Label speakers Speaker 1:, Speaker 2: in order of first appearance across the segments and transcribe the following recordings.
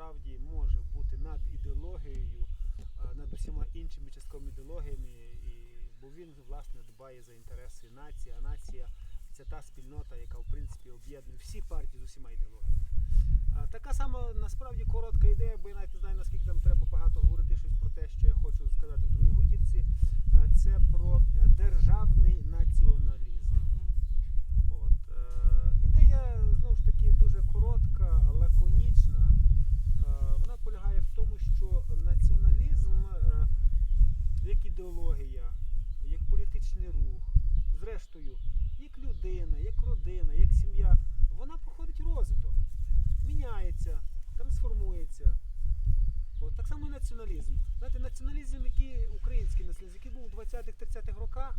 Speaker 1: насправді може бути над ідеологією, над усіма іншими частковими ідеологіями, і, бо він власне дбає за інтереси нації, а нація це та спільнота, яка в принципі об'єднує всі партії з усіма ідеологіями. Така сама насправді коротка ідея, бо я навіть не знаю, наскільки там треба багато говорити щось про те, що я хочу сказати в другій гутівці. Це про е, державний націоналізм. От, е, ідея знову ж таки дуже коротка, лаконічна. Вона полягає в тому, що націоналізм е, як ідеологія, як політичний рух, зрештою, як людина, як родина, як сім'я, вона проходить розвиток, міняється, трансформується. От, так само і націоналізм. Знаєте, націоналізм, який український націоналізм, який був у 20-30-х роках,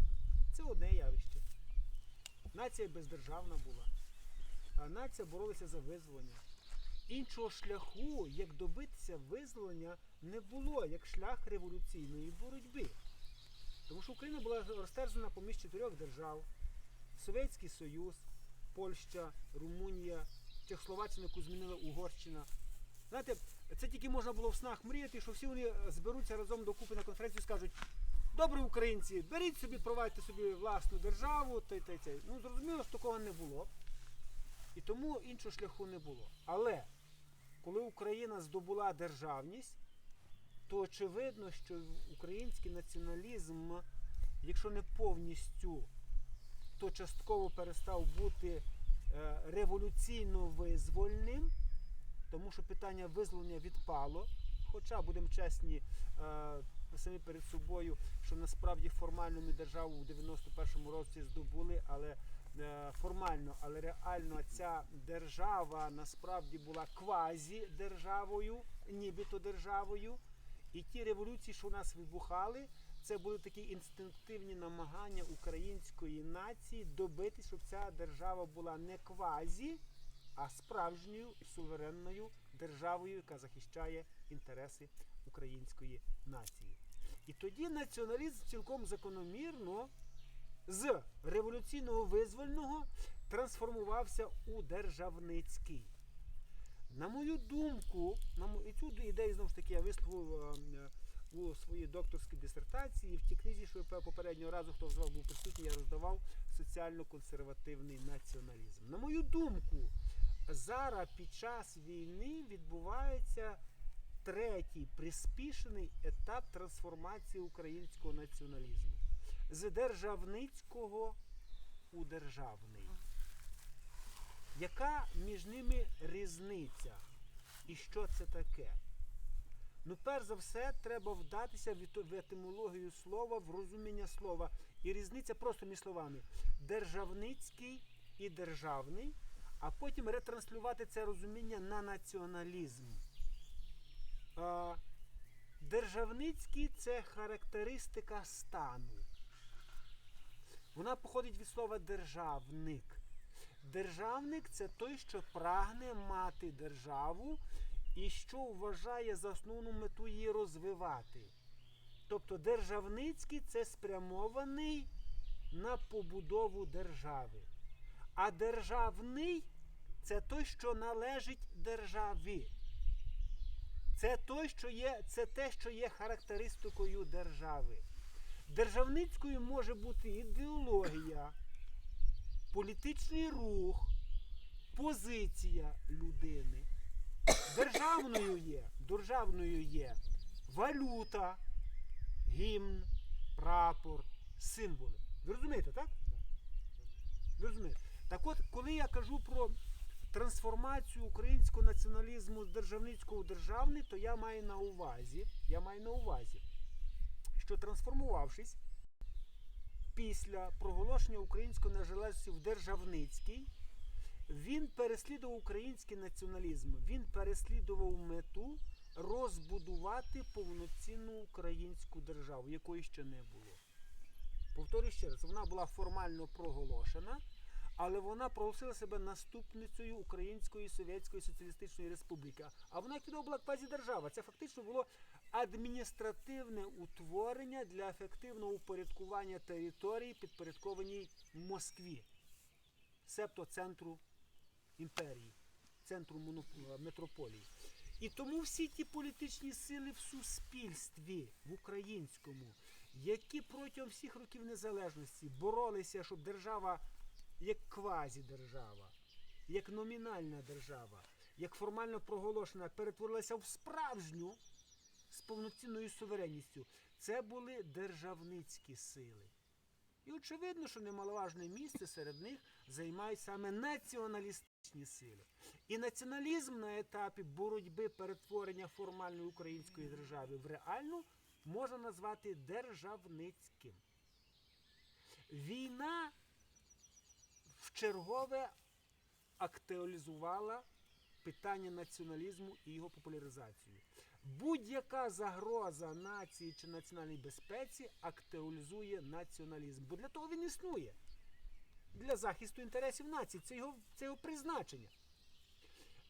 Speaker 1: це одне явище. Нація бездержавна була, а нація боролася за визволення. Іншого шляху, як добитися визволення, не було як шлях революційної боротьби. Тому що Україна була розтерзана поміж чотирьох держав: Совєтський Союз, Польща, Румунія, Чехословаччина, яку змінила Угорщина. Знаєте, це тільки можна було в снах мріяти, що всі вони зберуться разом докупи на конференцію і скажуть: добре, українці, беріть собі, провадьте собі власну державу, та й та. Ну, зрозуміло, що такого не було. І тому іншого шляху не було. Але коли Україна здобула державність, то очевидно, що український націоналізм, якщо не повністю, то частково перестав бути е, революційно визвольним, тому що питання визволення відпало. Хоча, будемо чесні, е, самі перед собою, що насправді формально ми державу в 91-му році здобули, але формально, але реально ця держава насправді була квазі-державою, нібито державою. І ті революції, що у нас вибухали, це були такі інстинктивні намагання української нації добитися, щоб ця держава була не квазі, а справжньою суверенною державою, яка захищає інтереси української нації. І тоді націоналізм цілком закономірно з революційного визвольного трансформувався у державницький. На мою думку, і цю ідею знову ж таки я висловив е, у своїй докторській дисертації. В тій книзі, що я попереднього разу, хто з вас був присутній, я роздавав соціально-консервативний націоналізм. На мою думку, зараз під час війни відбувається третій приспішений етап трансформації українського націоналізму з державницького у державний. Яка між ними різниця? І що це таке? Ну, перш за все, треба вдатися в етимологію слова, в розуміння слова. І різниця просто між словами державницький і державний, а потім ретранслювати це розуміння на націоналізм. Державницький це характеристика стану. Вона походить від слова державник. Державник це той, що прагне мати державу і що вважає за основну мету її розвивати. Тобто державницький це спрямований на побудову держави. А державний це той, що належить державі. Це той, що є, це те, що є характеристикою держави. Державницькою може бути ідеологія, політичний рух, позиція людини. Державною є, державною є валюта, гімн, прапор, символи. Ви розумієте, так? Ви розумієте? Так от, коли я кажу про трансформацію українського націоналізму з державницького у державний, то я маю на увазі, я маю на увазі, що трансформувавшись після проголошення української незалежності в державницький, він переслідував український націоналізм. Він переслідував мету розбудувати повноцінну українську державу, якої ще не було. Повторюю ще раз, вона була формально проголошена, але вона проголосила себе наступницею Української Совєтської Соціалістичної Республіки. А вона як відомо була квазідержава. Це фактично було адміністративне утворення для ефективного упорядкування території, підпорядкованій Москві, себто центру імперії, центру метрополії. І тому всі ті політичні сили в суспільстві, в українському, які протягом всіх років незалежності боролися, щоб держава як квазідержава, як номінальна держава, як формально проголошена, перетворилася в справжню з повноцінною суверенністю. Це були державницькі сили. І очевидно, що немаловажне місце серед них займають саме націоналістичні сили. І націоналізм на етапі боротьби перетворення формальної української держави в реальну можна назвати державницьким. Війна вчергове актуалізувала питання націоналізму і його популяризацію. Будь-яка загроза нації чи національній безпеці актуалізує націоналізм, бо для того він існує. Для захисту інтересів нації. Це його, це його призначення.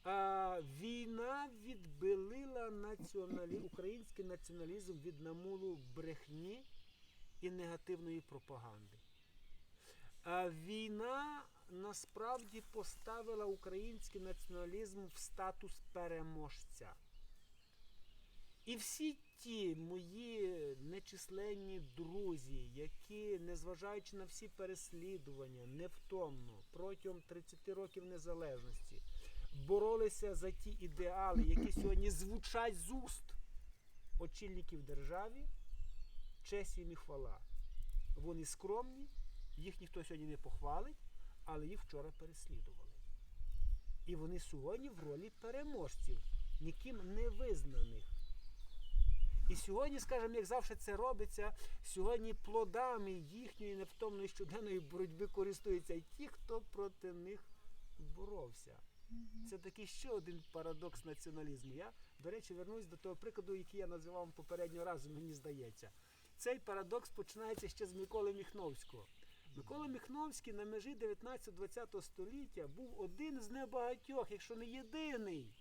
Speaker 1: А, війна відбилила націоналі... український націоналізм від намулу брехні і негативної пропаганди. Війна насправді поставила український націоналізм в статус переможця. І всі ті мої нечисленні друзі, які, незважаючи на всі переслідування, невтомно протягом 30 років незалежності боролися за ті ідеали, які сьогодні звучать з уст очільників держави, честь їм і хвала. Вони скромні, їх ніхто сьогодні не похвалить, але їх вчора переслідували. І вони сьогодні в ролі переможців, ніким не визнаних. І сьогодні, скажімо, як завжди це робиться, сьогодні плодами їхньої невтомної щоденної боротьби користуються і ті, хто проти них боровся. Це такий ще один парадокс націоналізму. Я, до речі, вернусь до того прикладу, який я називав попереднього разу, мені здається. Цей парадокс починається ще з Миколи Міхновського. Микола Міхновський на межі 19-20 століття був один з небагатьох, якщо не єдиний,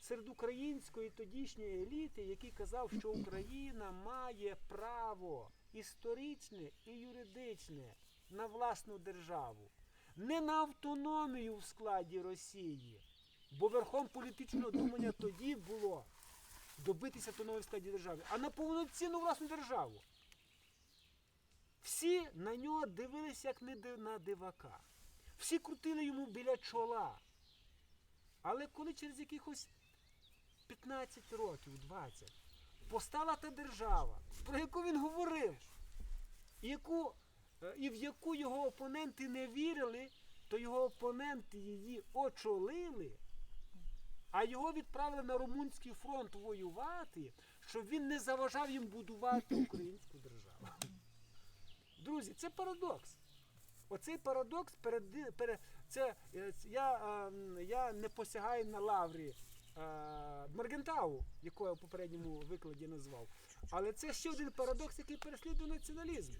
Speaker 1: серед української тодішньої еліти, який казав, що Україна має право історичне і юридичне на власну державу, не на автономію в складі Росії. Бо верхом політичного думання тоді було добитися автономії в складі держави, а на повноцінну власну державу. Всі на нього дивилися як не на дивака. Всі крутили йому біля чола. Але коли через якихось 15 років, 20, постала та держава, про яку він говорив, яку, е, і в яку його опоненти не вірили, то його опоненти її очолили, а його відправили на Румунський фронт воювати, щоб він не заважав їм будувати українську державу. Це парадокс. Оцей парадокс перед, перед це е, я, е, я не посягаю на лаврі е, Маргентау, якого я в попередньому викладі назвав. Але це ще один парадокс, який переслідує націоналізм.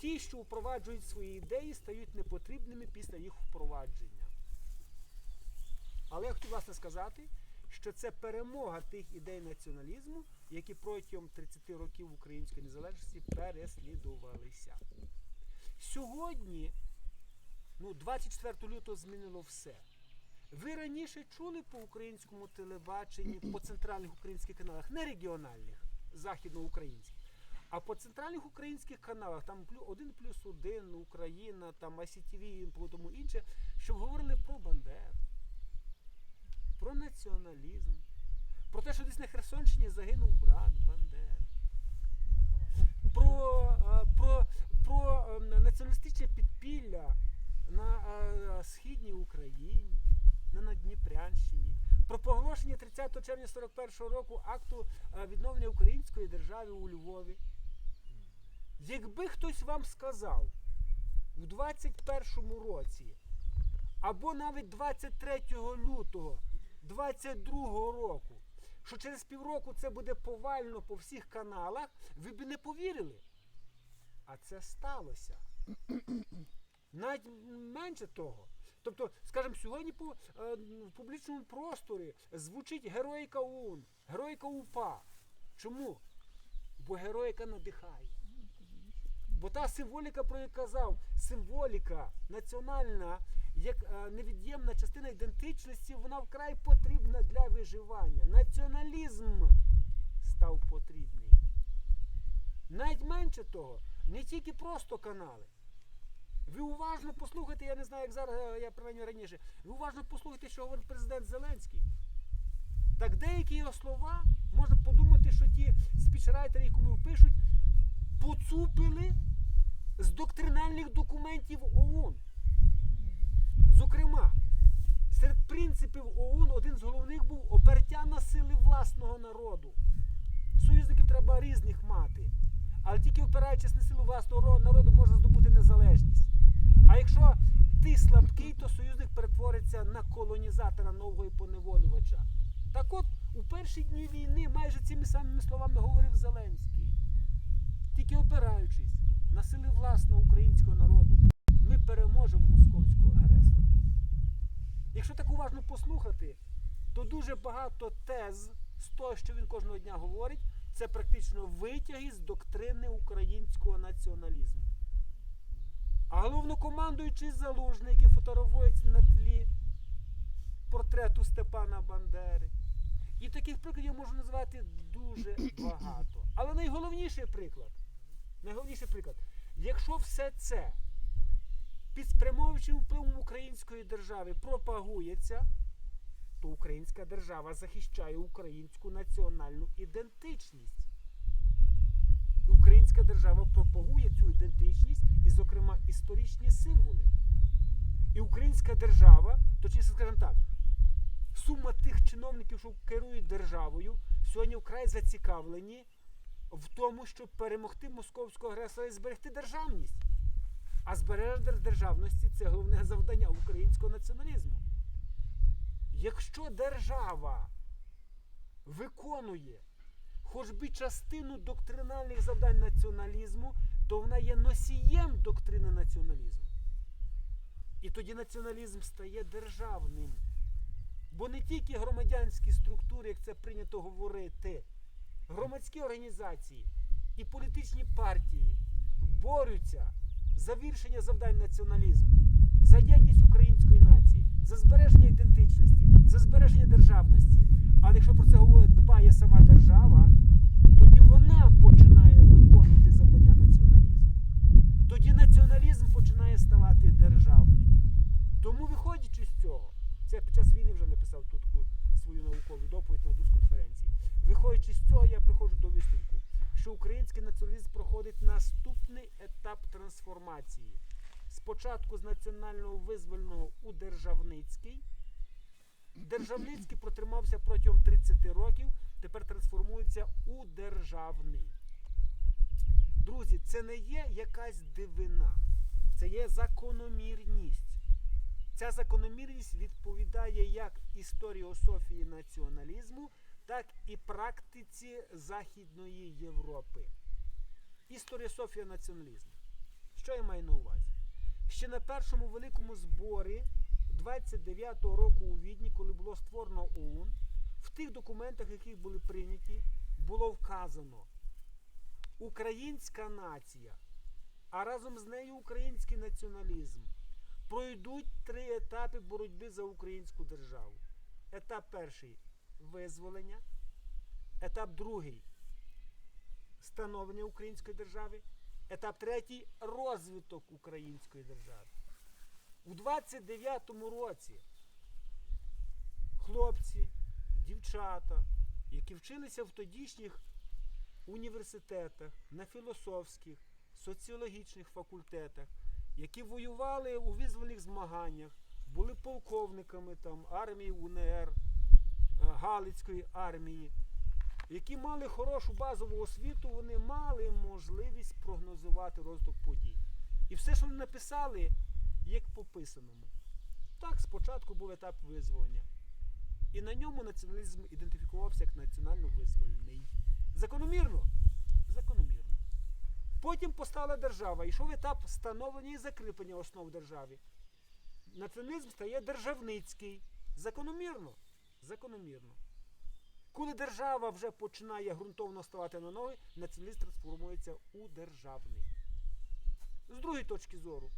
Speaker 1: Ті, що впроваджують свої ідеї, стають непотрібними після їх впровадження. Але я хотів власне сказати, що це перемога тих ідей націоналізму, які протягом 30 років української незалежності переслідувалися. Сьогодні, ну, 24 лютого змінило все. Ви раніше чули по українському телебаченні, по центральних українських каналах, не регіональних, західноукраїнських, а по центральних українських каналах, там 1 плюс 1, Україна, там ICTV і тому інше, щоб говорили про Бандеру, про націоналізм, про те, що десь на Херсонщині загинув брат Бандери про, е, про, про е, націоналістичне підпілля на е, східній Україні, на Надніпрянщині, про проголошення 30 червня 41 року акту відновлення української держави у Львові. Якби хтось вам сказав в 21 році, або навіть 23 лютого 22 року, що через півроку це буде повально по всіх каналах, ви б не повірили. А це сталося. Навіть менше того. Тобто, скажімо, сьогодні по, е, в публічному просторі звучить героїка ОУН, героїка УПА. Чому? Бо героїка надихає. Бо та символіка, про яку казав, символіка національна, як е, невід'ємна частина ідентичності, вона вкрай потрібна для виживання. Націоналізм став потрібний. Навіть менше того, не тільки просто канали. Ви уважно послухайте, я не знаю, як зараз, е, я принаймні раніше, ви уважно послухайте, що говорить президент Зеленський. Так деякі його слова, можна подумати, що ті спічрайтери, якому пишуть, поцупили з доктринальних документів ОУН. Зокрема, серед принципів ОУН один з головних був обертя на сили власного народу. Союзників треба різних мати. Але тільки опираючись на силу власного народу можна здобути незалежність. А якщо ти слабкий, то союзник перетвориться на колонізатора нового і поневолювача. Так от, у перші дні війни майже цими самими словами говорив Зеленський. Тільки опираючись на сили власного українського народу, ми переможемо московського агресора. Якщо так уважно послухати, то дуже багато тез з того, що він кожного дня говорить, це практично витяги з доктрини українського націоналізму. А головнокомандуючий залужний, який фотографується на тлі портрету Степана Бандери. І таких прикладів можу назвати дуже багато. Але найголовніший приклад, найголовніший приклад, якщо все це під спрямовуючим впливом української держави пропагується, то українська держава захищає українську національну ідентичність. І українська держава пропагує цю ідентичність і, зокрема, історичні символи. І українська держава, точніше скажімо так, сума тих чиновників, що керують державою, сьогодні вкрай зацікавлені в тому, щоб перемогти московського агресора і зберегти державність. А збереження державності це головне завдання українського націоналізму. Якщо держава виконує хоч би частину доктринальних завдань націоналізму, то вона є носієм доктрини націоналізму. І тоді націоналізм стає державним. Бо не тільки громадянські структури, як це прийнято говорити, громадські організації і політичні партії борються за вирішення завдань націоналізму, за єдність української нації, за збереження ідентичності, за збереження державності. Але якщо про це говорить, дбає сама держава, тоді вона починає виконувати завдання націоналізму. Тоді націоналізм починає ставати державним. Тому, виходячи з цього, це під час війни вже написав тут свою наукову доповідь на Дусконференції. Виходячи з цього, я приходжу до висновку, що український націоналізм проходить наступний етап трансформації. Спочатку з національного визвольного у державницький. Державницький протримався протягом 30 років, тепер трансформується у державний. Друзі, це не є якась дивина, це є закономірність. Ця закономірність відповідає як історіософії націоналізму, так і практиці Західної Європи. Історіософія націоналізму. Що я маю на увазі? Ще на першому великому зборі 29-го року у Відні, коли було створено ОУН, в тих документах, які були прийняті, було вказано українська нація, а разом з нею український націоналізм пройдуть три етапи боротьби за українську державу. Етап перший визволення, етап другий становлення української держави, етап третій розвиток української держави. У 29-му році хлопці, дівчата, які вчилися в тодішніх університетах, на філософських, соціологічних факультетах, які воювали у визвольних змаганнях, були полковниками там, армії УНР, е, Галицької армії, які мали хорошу базову освіту, вони мали можливість прогнозувати розвиток подій. І все, що вони написали, як по писаному. Так, спочатку був етап визволення. І на ньому націоналізм ідентифікувався як національно-визвольний. Закономірно? Закономірно. Потім постала держава. Йшов етап становлення і закріплення основ держави. Націоналізм стає державницький. Закономірно? Закономірно. Коли держава вже починає ґрунтовно ставати на ноги, націоналізм трансформується у державний. З другої точки зору,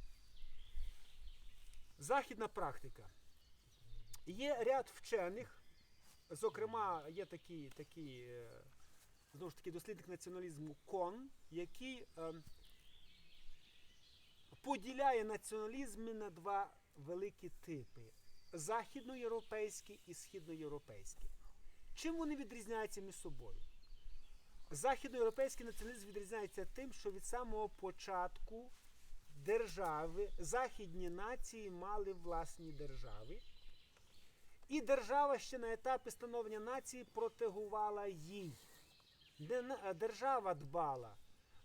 Speaker 1: західна практика. Є ряд вчених, зокрема, є такий, такий е, знову ж таки, дослідник націоналізму Кон, який е, поділяє націоналізми на два великі типи: західноєвропейський і східноєвропейський. Чим вони відрізняються між собою? Західноєвропейський націоналізм відрізняється тим, що від самого початку держави західні нації мали власні держави. І держава ще на етапі становлення нації протегувала їй. Де Держава дбала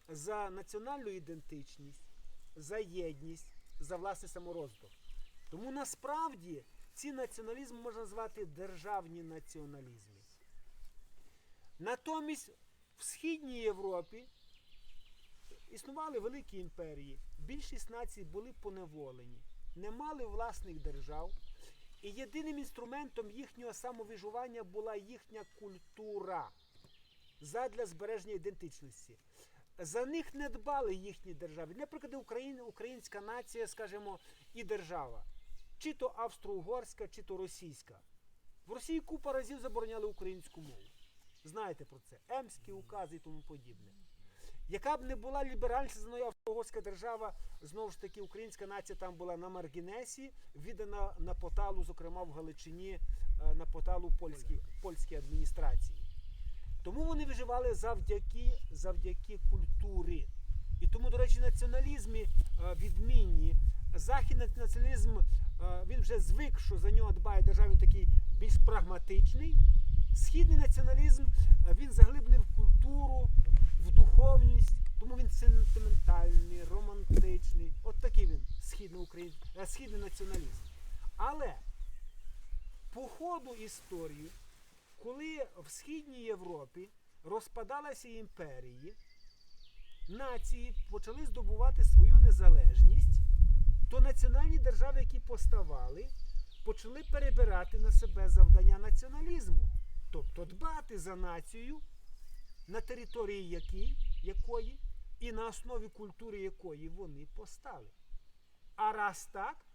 Speaker 1: за національну ідентичність, за єдність, за власний саморозвиток. Тому насправді ці націоналізми можна назвати державні націоналізми. Натомість в Східній Європі існували великі імперії. Більшість націй були поневолені, не мали власних держав. І єдиним інструментом їхнього самовиживання була їхня культура задля збереження ідентичності. За них не дбали їхні держави. Наприклад, Україна, українська нація, скажімо, і держава. Чи то австро-угорська, чи то російська. В Росії купа разів забороняли українську мову. Знаєте про це. Емські укази і тому подібне. Яка б не була ліберальна австро-угорська держава, знову ж таки, українська нація там була на маргінесі, віддана на поталу, зокрема в Галичині, е, на поталу польській, польській адміністрації. Тому вони виживали завдяки, завдяки культурі. І тому, до речі, націоналізмі е, відмінні. Західний націоналізм, е, він вже звик, що за нього дбає держава, він такий більш прагматичний. Східний націоналізм е, він заглиблений в культуру, в духовність, тому він сентиментальний, романтичний. От такий він східний, україн... східний націоналізм. Але по ходу історії, коли в Східній Європі розпадалися імперії, нації почали здобувати свою незалежність, то національні держави, які поставали, почали перебирати на себе завдання націоналізму, тобто дбати за націю, на території якій, якої і на основі культури якої вони постали. А раз так,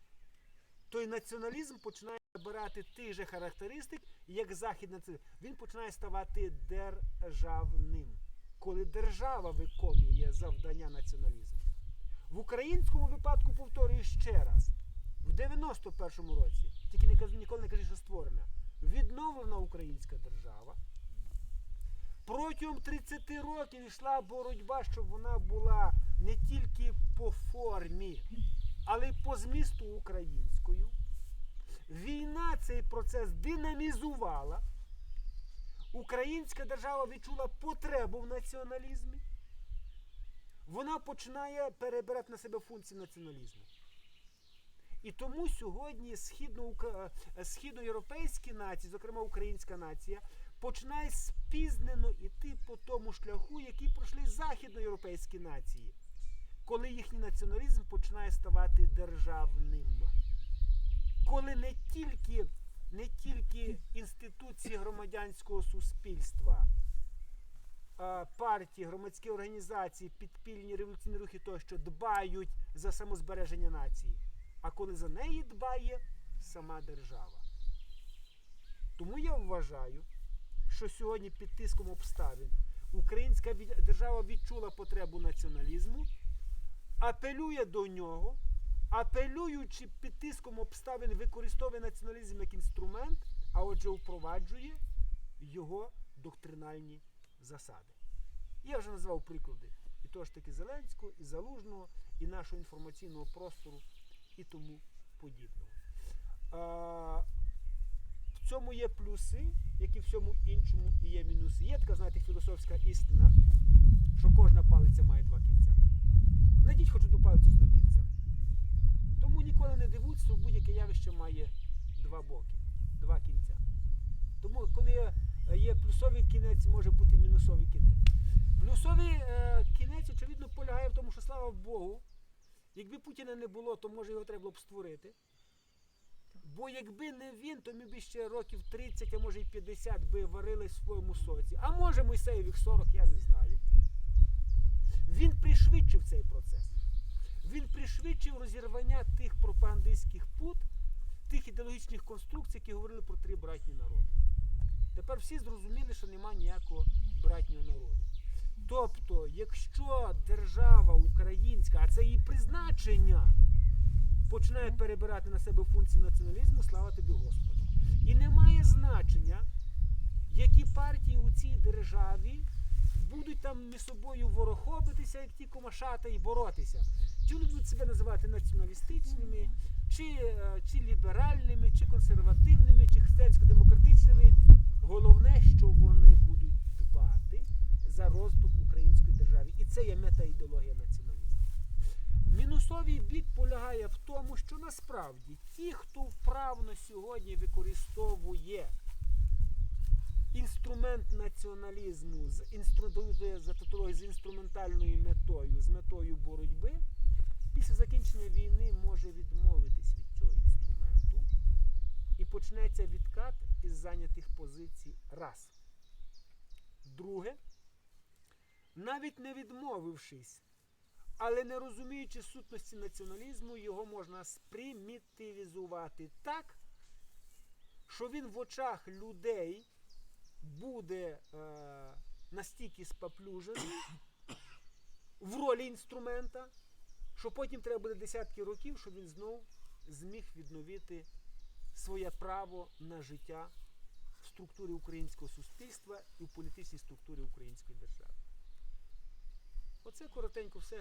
Speaker 1: то і націоналізм починає набирати тих же характеристик, як західний націоналізм. Він починає ставати державним, коли держава виконує завдання націоналізму. В українському випадку повторюю ще раз: в 91-му році, тільки не кажу, ніколи не кажу, що створена, відновлена українська держава. Протягом 30 років йшла боротьба, щоб вона була не тільки по формі, але й по змісту українською. Війна цей процес динамізувала. Українська держава відчула потребу в націоналізмі. Вона починає перебирати на себе функції націоналізму. І тому сьогодні е, східноєвропейські нації, зокрема українська нація, починає спізнено йти по тому шляху, який пройшли західноєвропейські нації, коли їхній націоналізм починає ставати державним. Коли не тільки, не тільки інституції громадянського суспільства, партії, громадські організації, підпільні революційні рухи тощо дбають за самозбереження нації, а коли за неї дбає сама держава. Тому я вважаю, що сьогодні під тиском обставин українська держава відчула потребу націоналізму, апелює до нього, апелюючи під тиском обставин, використовує націоналізм як інструмент, а отже, впроваджує його доктринальні засади. Я вже назвав приклади і того ж таки Зеленського, і Залужного, і нашого інформаційного простору, і тому подібного. А, в цьому є плюси, як і в всьому іншому і є мінуси. Є така, знаєте, філософська істина, що кожна палиця має два кінця. Найдіть хоч одну палицю з одним кінцем. Тому ніколи не дивуйтесь, що будь-яке явище має два боки, два кінця. Тому, коли є плюсовий кінець, може бути мінусовий кінець. Плюсовий е, кінець, очевидно, полягає в тому, що слава Богу, якби Путіна не було, то може його треба було б створити. Бо якби не він, то ми б ще років 30, а може й 50 би варили в своєму соці. А може Мойсеєвих 40, я не знаю. Він пришвидшив цей процес. Він пришвидшив розірвання тих пропагандистських пут, тих ідеологічних конструкцій, які говорили про три братні народи. Тепер всі зрозуміли, що немає ніякого братнього народу. Тобто, якщо держава українська, а це її призначення, починає перебирати на себе функції націоналізму, слава тобі Господи. І немає значення, які партії у цій державі будуть там між собою ворохобитися, як ті комашата, і боротися. Чи вони будуть себе називати націоналістичними, чи, е, чи ліберальними, чи консервативними, чи християнсько-демократичними. Головне, що вони будуть дбати за розвиток української держави. І це є метаідеологія націоналізму. Мінусовий бік полягає в тому, що насправді ті, хто вправно сьогодні використовує інструмент націоналізму з інстру... за тавтологією, з інструментальною метою, з метою боротьби, після закінчення війни може відмовитись від цього інструменту і почнеться відкат із зайнятих позицій раз. Друге, навіть не відмовившись, але не розуміючи сутності націоналізму, його можна спримітивізувати так, що він в очах людей буде е, настільки споплюжений в ролі інструмента, що потім треба буде десятки років, щоб він знов зміг відновити своє право на життя в структурі українського суспільства і в політичній структурі української держави. Оце коротенько все.